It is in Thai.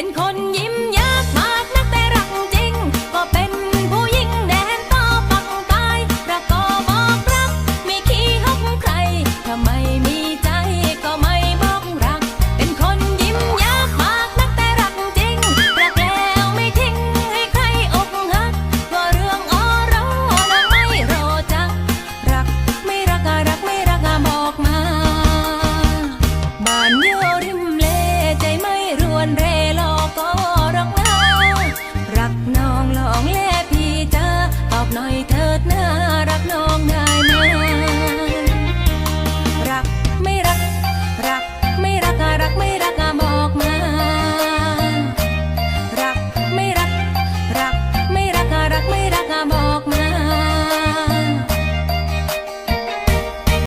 ป็นคน